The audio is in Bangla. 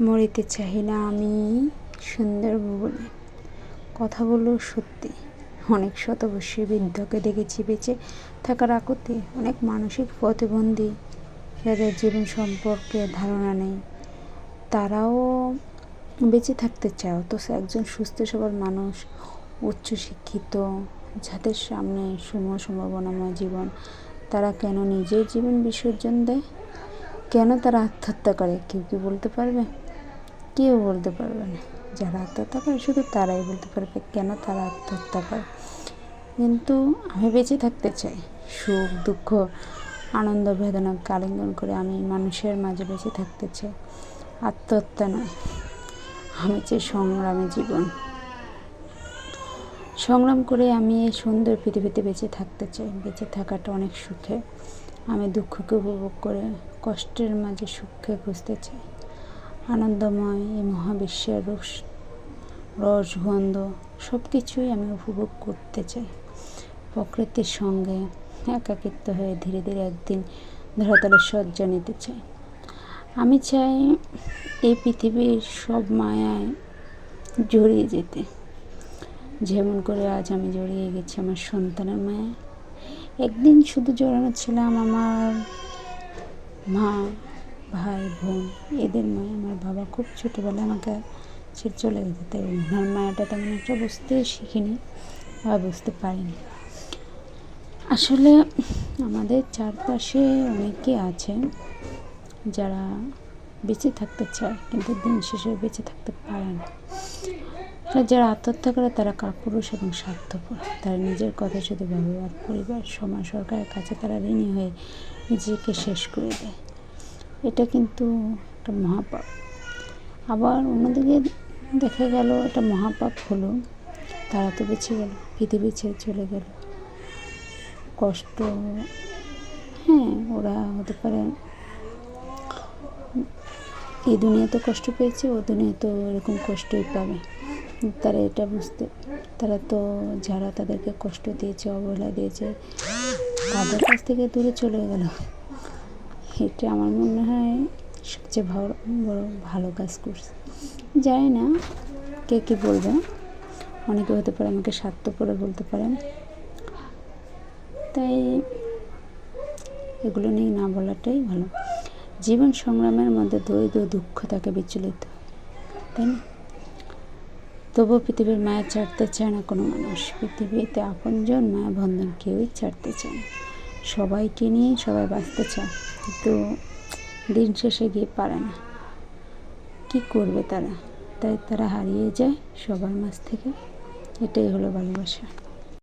মরিতে চাহি না আমি সুন্দর ভুবনে। কথাগুলো সত্যি। অনেক শতবর্ষী বৃদ্ধকে দেখেছি বেঁচে থাকার আকুতি, অনেক মানসিক প্রতিবন্ধী। যাদের জীবন সম্পর্কে ধারণা নেই। তারাও বেঁচে থাকতে চায়, অথচ একজন সুস্থ সবল মানুষ, উচ্চশিক্ষিত, যাদের সামনে সম সম্ভাবনাময় জীবন, তারা কেন নিজের জীবন বিসর্জন দেয়? কেন তারা আত্মহত্যা করে? কেউ কি বলতে পারবে? কেউ বলতে পারবে না। যারা আত্মহত্যা করে, শুধু তারাই বলতে পারবে কেন তারা আত্মহত্যা করে। কিন্তু আমি বেঁচে থাকতে চাই। সুখ, দুঃখ, আনন্দ, বেদনা কালিঙ্গন করে আমি মানুষের মাঝে বেঁচে থাকতে চাই। আত্মহত্যা নয়, আমি চাই সংগ্রামে জীবন। সংগ্রাম করে আমি এই সুন্দর পৃথিবীতে বেঁচে থাকতে চাই। বেঁচে থাকাটা অনেক সুখে। আমি দুঃখকে উপভোগ করে কষ্টের মাঝে সুখকে খুঁজতে চাই। আনন্দময় এই মহাবিশ্বের রস রসগন্ধ সব কিছুই আমি উপভোগ করতে চাই। প্রকৃতির সঙ্গে একাকিত্ব হয়ে ধীরে ধীরে একদিন ধরাতলের শয্যা নিতে চাই। আমি চাই এই পৃথিবীর সব মায়ায় জড়িয়ে যেতে। যেমন করে আজ আমি জড়িয়ে গেছি আমার সন্তানের মায়া একদিন শুধু জড়ানো ছিলাম আমার মা ভাই, বোন, এদের মায়া আমার বাবা খুব ছোটোবেলায় আমাকে ছেড়ে চলে গেছে, তাই ওনার মায়াটা তেমন একটা বুঝতে শিখিনি বা বুঝতে পারিনি। আসলে আমাদের চারপাশে অনেকে আছে যারা বেঁচে থাকতে চায়, কিন্তু দিন শেষে বেঁচে থাকতে পারে না। যারা আত্মহত্যা করে, তারা কাপুরুষ এবং স্বার্থপর। তারা নিজের কথা শুধু ব্যবহার, পরিবার, সমাজ, সরকারের কাছে তারা ঋণী হয়ে নিজেকে শেষ করে দেয়। এটা কিন্তু একটা মহাপাপ। আবার অন্যদিকে দেখা গেল এটা মহাপাপ হলো, তারা তো বেঁচে গেল, পৃথিবী ছেড়ে চলে গেল। কষ্ট হ্যাঁ ওরা হতে পারে, এই দুনিয়াতে কষ্ট পেয়েছে, ও দুনিয়া তো এরকম কষ্টই পাবে। তারা এটা বুঝতে, তারা তো যারা তাদেরকে কষ্ট দিয়েছে, অবহেলা দিয়েছে, তাদের কাছ থেকে দূরে চলে গেল। এটা আমার মনে হয় সবচেয়ে ভালো, বড় ভালো কাজ করছে। জানি না কে কী বলবে। অনেকে হতে পারে আমাকে স্বার্থপরে বলতে পারেন। তাই এগুলো নিয়ে না বলাটাই ভালো। জীবন সংগ্রামের মধ্যে দরিদ্র দুঃখ তাকে বিচলিত তাই না? তবুও পৃথিবীর মায়া ছাড়তে চায় না কোনো মানুষ। পৃথিবীতে আপনজন মায়া বন্ধন কেউই ছাড়তে চায় না। সবাইকে নিয়ে সবাই বাঁচতে চায়। কিন্তু দিন শেষে গিয়ে পারে না। কি করবে তারা? তাই তারা হারিয়ে যায় সবার মাছ থেকে। এটাই হলো ভালোবাসা।